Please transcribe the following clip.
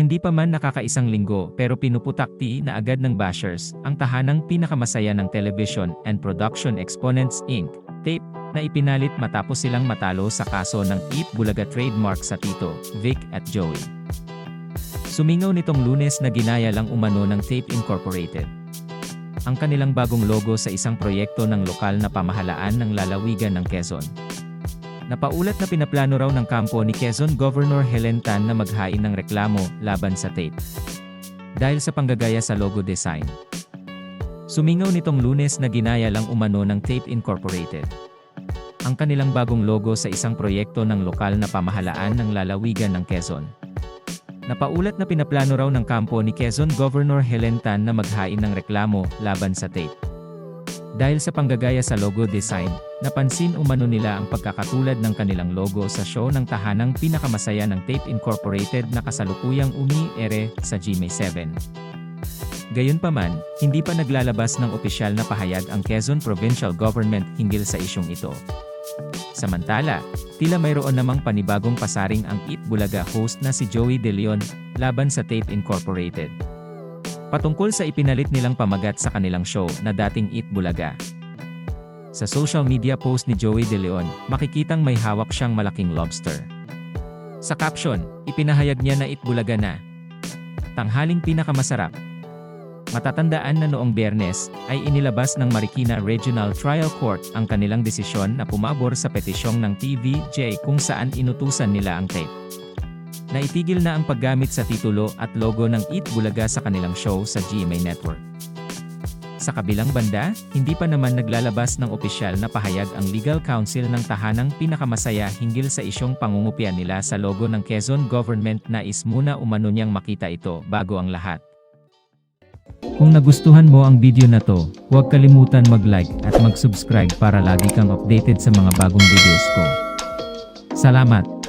Hindi pa man nakakaisang linggo pero pinuputakti na agad ng bashers ang tahanang pinakamasaya ng Television and Production Exponents Inc. tape na ipinalit matapos silang matalo sa kaso ng Eat Bulaga trademark sa Tito, Vic at Joey. Sumingaw nitong lunes na ginaya lang umano ng Tape Incorporated. Ang kanilang bagong logo sa isang proyekto ng lokal na pamahalaan ng lalawigan ng Quezon. Napaulat na pinaplano raw ng kampo ni Quezon Governor Helen Tan na maghain ng reklamo laban sa tape. Dahil sa panggagaya sa logo design. Sumingaw nitong lunes na ginaya lang umano ng Tape Incorporated. Ang kanilang bagong logo sa isang proyekto ng lokal na pamahalaan ng lalawigan ng Quezon. Napaulat na pinaplano raw ng kampo ni Quezon Governor Helen Tan na maghain ng reklamo laban sa tape. Dahil sa panggagaya sa logo design, napansin umano nila ang pagkakatulad ng kanilang logo sa show ng tahanang pinakamasaya ng Tape Incorporated na kasalukuyang umi-ere sa GMA7. Gayunpaman, hindi pa naglalabas ng opisyal na pahayag ang Quezon Provincial Government hinggil sa isyong ito. Samantala, tila mayroon namang panibagong pasaring ang Eat Bulaga host na si Joey De Leon laban sa Tape Incorporated. Patungkol sa ipinalit nilang pamagat sa kanilang show na dating Eat Bulaga. Sa social media post ni Joey De Leon, makikitang may hawak siyang malaking lobster. Sa caption, ipinahayag niya na Eat Bulaga na. Tanghaling pinakamasarap. Matatandaan na noong biyernes, ay inilabas ng Marikina Regional Trial Court ang kanilang desisyon na pumabor sa petisyong ng TVJ kung saan inutusan nila ang tape. Naitigil na ang paggamit sa titulo at logo ng Eat Bulaga sa kanilang show sa GMA Network. Sa kabilang banda, hindi pa naman naglalabas ng opisyal na pahayag ang legal counsel ng tahanang pinakamasaya hinggil sa isyong pangungupya nila sa logo ng Quezon Government na is muna umano niyang makita ito bago ang lahat. Kung nagustuhan mo ang video na to, huwag kalimutan mag-like at mag-subscribe para lagi kang updated sa mga bagong videos ko. Salamat!